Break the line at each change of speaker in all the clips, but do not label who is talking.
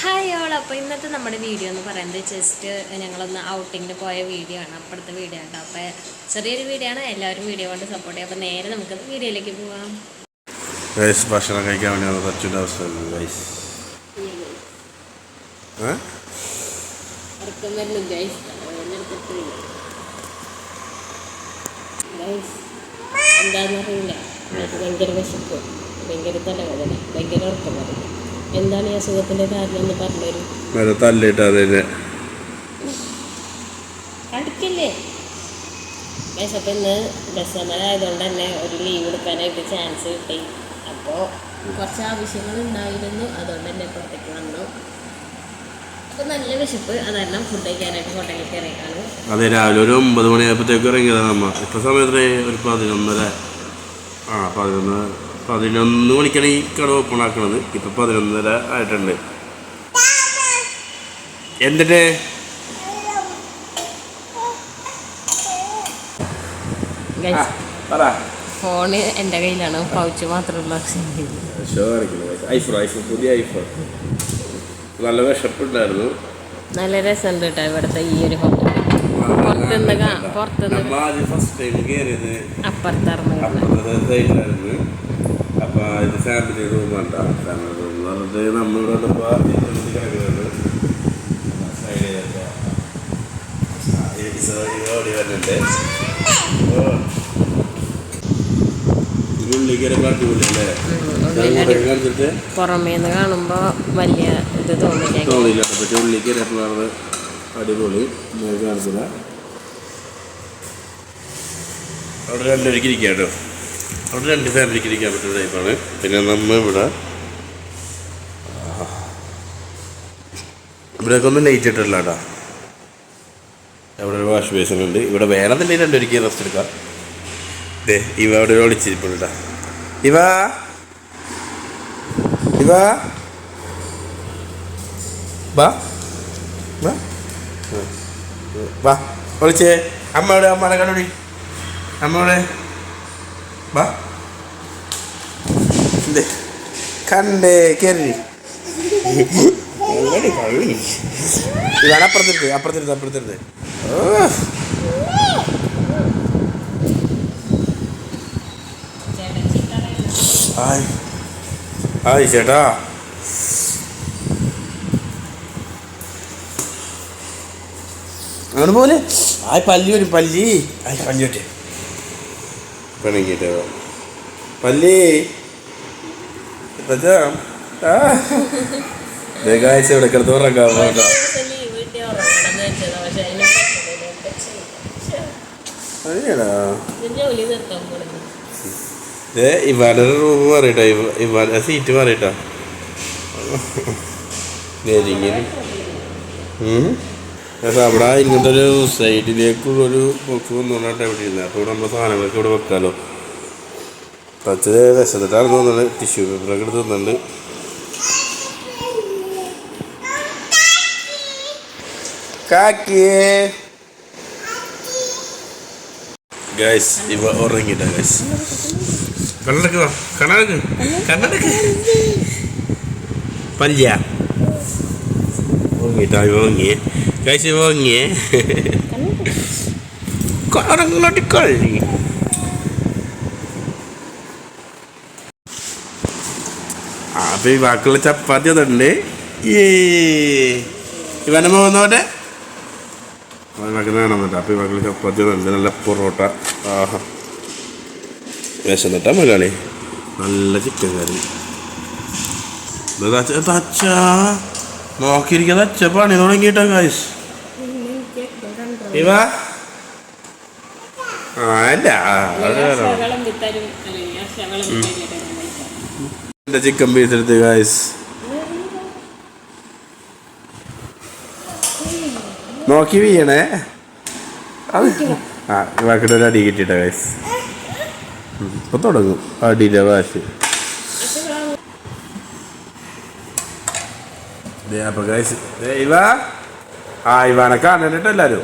Hi all അപ്പോൾ ഇന്നത്തെ നമ്മുടെ വീഡിയോ എന്ന് പറയുന്നത് ജസ്റ്റ് ഞങ്ങളൊന്ന് ഔട്ടിങ്ങിന് പോയ വീഡിയോ ആണ്. അപ്പോഴത്തെ വീഡിയോ ആണ്. അപ്പോൾ ചെറിയൊരു വീഡിയോ ആണ്. എല്ലാവരും വീഡിയോ കൊണ്ട് സപ്പോർട്ട് ചെയ്യാം. അപ്പോൾ നേരെ നമുക്ക് വീഡിയോയിലേക്ക് പോവാം.
ഗൈസ് ഭക്ഷണം കഴിക്കാൻ വേണ്ടി അവസ്ഥ ഗൈസ്
അറിയില്ല. ഭയങ്കര വിശപ്പ്. ഭയങ്കര തലവേദന. ഭയങ്കര ഉറക്കം വരും. എന്താണ് ഈ അസുഖത്തിന്റെ കാരണം എന്ന് പറഞ്ഞുതരും.
വേറെ തല്ലിട്ട് അതിന്.
അടുക്കില്ലേ ഗൈസ് ഇന്ന് ഡിസംബർ ആയതുകൊണ്ട് തന്നെ ഒരു ലീവ് എടുക്കാനായിട്ട് ചാൻസ് കിട്ടി. അപ്പോൾ കുറച്ച് ആവശ്യങ്ങൾ ഉണ്ടായിരുന്നു. അതുകൊണ്ട് തന്നെ പുറത്തേക്ക് വന്നു. അപ്പോൾ നല്ല വിശപ്പ്. അതെല്ലാം ഫുഡ് കഴിക്കാനായിട്ട് ഹോട്ടലിൽ ഇറങ്ങിയാണ്
അതെ രാവിലെ ഒരു ഒമ്പത് മണിയായപ്പോഴത്തേക്ക് ഇറങ്ങിയതാണ് അമ്മ ഇപ്പം സമയത്ത് ഒരു പതിനൊന്നര. ആ പതിനൊന്ന് പതിനൊന്ന് മണിക്കാണ് ഈ കട ഓപ്പൺ ആക്കണത്. ഇപ്പം പതിനൊന്നര ആയിട്ടുണ്ട്. പറ.
ഫോണ് എന്റെ കയ്യിലാണ്. പൗച്ച് മാത്രമുള്ള
ഷോ കാണിക്കുന്നു ഐഫോൺ ഐഫോൺ പുതിയ ഐഫോൺ. നല്ല വിശപ്പുണ്ടായിരുന്നു.
നല്ല രസമുണ്ട് കേട്ടോ ഇവിടുത്തെ ഈ ഒരു ഹോട്ടൽ പുറത്തുനിന്ന് പുറത്തുനിന്ന്
ഫാമിലി റൂം വേണ്ട ഫാമിലി റൂം എന്ന് പറഞ്ഞിട്ട് നമ്മളിവിടെ
പുറമേന്ന് കാണുമ്പോൾ വലിയ ഇത് തോന്നില്ല?
പക്ഷെ ഉള്ളിക്കര അടിപൊളി കാണത്തില്ല അവിടെ രണ്ടുപേർക്ക് അവിടെ രണ്ട് ഫാമിലിക്ക് ഇരിക്കാൻ പറ്റുന്ന ടൈപ്പാണ്. പിന്നെ നമ്മൾ ഇവിടെ ഇവിടെയൊക്കെ ഒന്നും ലൈറ്റ് ഇട്ടില്ല കേട്ടോ അവിടെ ഒരു വാഷ് ബേസിൻ ഉണ്ട്. ഇവിടെ വേണമെന്നുണ്ടെങ്കിൽ രണ്ടുപേർക്ക് റെസ്റ്റ് എടുക്കാം. ദേ ഇവ അവിടെ ഒരു ഒളിച്ചിരിപ്പുണ്ട് ഇവ? ഇവ? വാ. വാ. വാ. വിളിച്ചേ അമ്മയുടെ അമ്മയുടെ കണ്ടോടി. അമ്മയുടെ വാ എന്തേ കണ്ടേ കയറി ഇതാണ് അപ്പുറത്തിരുത്ത് അപ്പുറത്തിരുത്ത് അപ്പുറത്തിരുത്ത്. ഹായ് ഹായ് ചേട്ടാ. അങ്ങനെ പോലെ ആയ് പല്ലി വരും പല്ലി. ആയ് പല്ലി വട്ടെ പിണങ്ങിട്ട് പല്ലി ഏകാഴ്ച ഇവിടെ
നിർത്താൻ പോകുന്നത്
ഏ ഇവാന്റെ റൂം മാറിയിട്ടോ ഇവാന്റെ സീറ്റ് മാറിയിട്ടോ. നെരിങ്ങനെ അവിടെ ഇങ്ങനത്തെ ഒരു സൈഡിലേക്കുള്ളൊരു ബോക്സ് വന്നുകൊണ്ടാണ് ഇവിടെ ഇരുന്നത് അപ്പോൾ ഇവിടെ നമ്മുടെ സാധനങ്ങളൊക്കെ ഇവിടെ വെക്കാമല്ലോ പച്ച വിശന്നിട്ടാണ് തോന്നുന്നത്. ടിഷ്യൂ പേപ്പറൊക്കെ എടുത്ത് തന്നുണ്ട് കാക്കിയേ ഗൈസ് ഇവ ഉറങ്ങിട്ടാ ഗൈസ്. കണ്ണടക്ക് കണ്ണടക്ക്. കണ്ണടക്ക്. പല്യ ഉറങ്ങിട്ടാ ഇവ ഉറങ്ങിയേ. ഗൈസ് ഇവ ഉറങ്ങിയേ കണ്ണടങ്ങോട്ട് കളി ആ അപ്പൊ ഈ ബാക്കിയുള്ള ചപ്പാത്തി അതുണ്ട് ഇവനെ പോകുന്നോട്ടെ അതിനൊക്കെ കാണുന്നുണ്ട് അപ്പോൾ ഇവകൾ ചപ്പാത്തി നല്ല നല്ല പൊറോട്ട ആഹാ വിശന്നിട്ടാ മലയാളി നല്ല ചിക്കൻ കറി തച്ച നോക്കിയിരിക്കുക തച്ച പണി തുടങ്ങിയിട്ടാ കായ്സ് ഇവ ആ അല്ല. എന്റെ ചിക്കൻ പീസ് എടുത്ത് ഗായ്സ് നോക്കി വീണേ ആ ഇവാക്കിട്ട് ഒരു അടി കിട്ടിയിട്ട ഗൈസ് ഇപ്പൊ തുടങ്ങും. അടിയിലെ വാശി. അപ്പൊ ഇവ. ആ ഇവാനെ കാണണ്ടിട്ട് എല്ലാരും.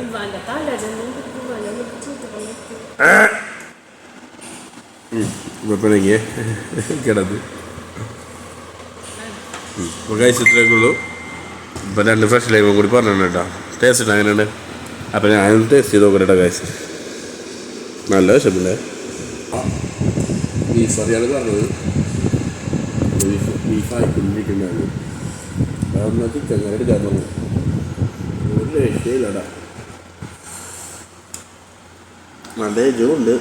ഇപ്പൊ പിണങ്ങിയേ. കിടന്ന്. ഉള്ളൂ. അപ്പോൾ രണ്ട് ഫ്രഷ് ലൈമും കൂടി പറഞ്ഞിട്ടുണ്ട് കേട്ടോ. ടേസ്റ്റ് ഉണ്ട് അങ്ങനെയുണ്ട് ഞാൻ ടേസ്റ്റ് ചെയ്ത് നോക്കട്ടെ നല്ല വിശപ്പില്ലേ? ബീഫ് അറിയാണ് പറഞ്ഞത്. ബീഫ് ബീഫായി കുഞ്ഞിരിക്കുന്നുണ്ടായിരുന്നു ചിക്കൻ കറി എടുക്കാൻ പറഞ്ഞു ഒരു രക്ഷയില്ലടാ നല്ല ജോണ്ട്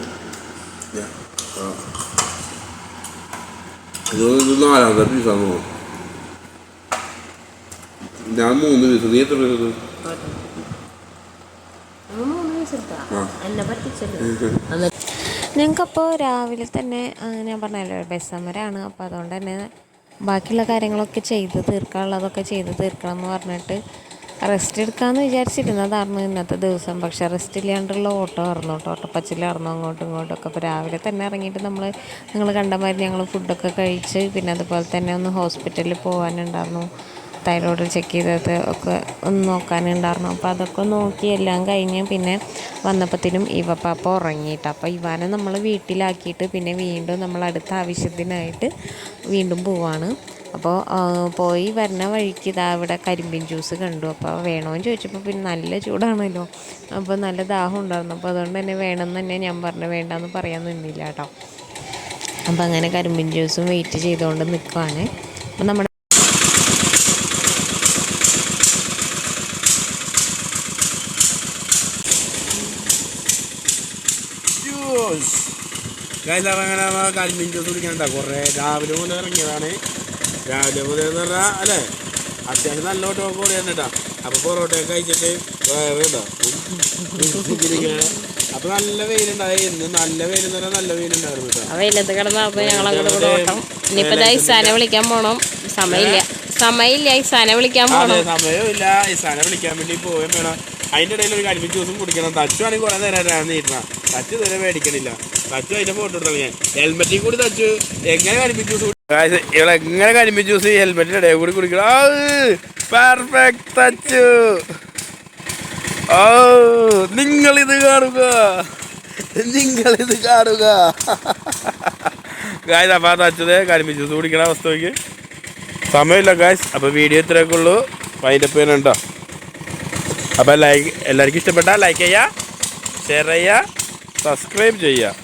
ഇത് നാലാമത്തെ പീസാന്ന് തോന്നുന്നു ഞാൻ മൂന്ന് പീസ് നീ എത്ര പീസ്
ഞങ്ങൾക്കപ്പോൾ രാവിലെ തന്നെ ഞാൻ പറഞ്ഞല്ലോ ബസ് സമരമാണ് അപ്പോൾ അതുകൊണ്ട് തന്നെ ബാക്കിയുള്ള കാര്യങ്ങളൊക്കെ ചെയ്ത് തീർക്കാനുള്ളതൊക്കെ ചെയ്ത് തീർക്കണം എന്ന് പറഞ്ഞിട്ട് റെസ്റ്റ് എടുക്കാമെന്ന് വിചാരിച്ചിരുന്നതായിരുന്നു ഇന്നത്തെ ദിവസം. പക്ഷേ റെസ്റ്റ് ഇല്ലാണ്ടുള്ള ഓട്ടോ ആയിരുന്നു കേട്ടോ. ഓട്ടപ്പച്ചിലായിരുന്നു അങ്ങോട്ടും ഇങ്ങോട്ടും ഒക്കെ. അപ്പോൾ രാവിലെ തന്നെ ഇറങ്ങിയിട്ട് നമ്മൾ നിങ്ങൾ കണ്ട മാതിരി ഞങ്ങൾ ഫുഡൊക്കെ കഴിച്ച് പിന്നെ അതുപോലെ തന്നെ ഒന്ന് ഹോസ്പിറ്റലിൽ പോകാനുണ്ടായിരുന്നു തൈറോയ്ഡ് ചെക്ക് ചെയ്തത് ഒക്കെ ഒന്ന് നോക്കാനുണ്ടായിരുന്നു അപ്പോൾ അതൊക്കെ നോക്കി എല്ലാം കഴിഞ്ഞ് പിന്നെ വന്നപ്പോഴത്തേനും ഇവപ്പാപ്പ ഉറങ്ങിയിട്ട്. അപ്പോൾ ഇവാനെ നമ്മൾ വീട്ടിലാക്കിയിട്ട് പിന്നെ വീണ്ടും നമ്മൾ അടുത്ത ആവശ്യത്തിനായിട്ട് വീണ്ടും പോവാണ്. അപ്പോൾ പോയി വരുന്ന വഴിക്ക് ഇതാ ഇവിടെ കരിമ്പിൻ ജ്യൂസ് കണ്ടു. അപ്പോൾ വേണമെന്ന് ചോദിച്ചപ്പോൾ പിന്നെ നല്ല ചൂടാണല്ലോ. അപ്പോൾ നല്ല ദാഹം ഉണ്ടായിരുന്നു. അപ്പോൾ അതുകൊണ്ട് തന്നെ വേണമെന്ന് തന്നെ ഞാൻ പറഞ്ഞു. വേണ്ടെന്ന് പറയാൻ നിന്നില്ല കേട്ടോ. അപ്പോൾ അങ്ങനെ കരിമ്പിൻ ജ്യൂസും വെയിറ്റ് ചെയ്തുകൊണ്ട് നിൽക്കുവാണ് അപ്പോൾ നമ്മുടെ
ജ്യൂസ് അങ്ങനെ കരിമീൻ ജ്യൂസ് കുടിക്കണ്ട കുറേ രാവിലെ മുതൽ ഇറങ്ങിയതാണ്. രാവിലെ മുതൽ എന്ന് പറഞ്ഞാൽ അല്ലേ? അത്യാവശ്യം നല്ല ഓട്ടോ കൂടി കേട്ടാ അപ്പോൾ പൊറോട്ടയൊക്കെ കഴിച്ചിട്ട് വേണ്ടോ ഇങ്ങനെ നല്ല വെയിലുണ്ടായി ഇന്ന് നല്ല വെയിൽ എന്ന് പറഞ്ഞാൽ നല്ല വെയിലുണ്ടായിരുന്നു കേട്ടോ.
ആ വെയിലത്ത് കിടന്നപ്പോൾ ഞങ്ങൾ അങ്ങോട്ട് കൂടെ ഓട്ടം. ഇനിയിപ്പോൾ ഇതാ ഇസാനെ വിളിക്കാൻ പോണം. സമയമില്ല. സമയമില്ല. ഇസാനെ വിളിക്കാൻ പോണം.
സമയമില്ല. ഇസാനെ വിളിക്കാൻ വേണ്ടി പോവുകയും വേണം. അതിന്റെ ഇടയിൽ ഒരു കരിമീൻ ജ്യൂസും കുടിക്കണം. തച്ചു ആണെങ്കിൽ കുറെ നേരം നീട്ടണം. തച്ചു ഇതുവരെ മേടിക്കണില്ല. ഫോട്ടോ കൂടി എങ്ങനെ കരിമീൻ ജ്യൂസ് ഇവിടെ എങ്ങനെ കരിമീൻ ജ്യൂസ് ഹെൽമെറ്റിന്റെ ഇടയിൽ കൂടി കുടിക്കണം? പെർഫെക്റ്റ് ഓ ഇത് കാണുക. നിങ്ങളിത് കാണുക. ഗായ്സ് അപ്പോൾ തച്ചത് കരിമീൻ ജ്യൂസ് കുടിക്കണ അവസ്ഥ സമയമില്ല ഗായ്സ്. അപ്പോൾ വീഡിയോ ഇത്രയൊക്കെ ഉള്ളൂ. വൈൻഡപ്പ് ചെയ്യാനുണ്ടോ അപ്പോൾ ലൈക്ക് എല്ലാവർക്കും ഇഷ്ടപ്പെട്ടാൽ ലൈക്ക് ചെയ്യുക ഷെയർ ചെയ്യുക സബ്സ്ക്രൈബ് ചെയ്യുക.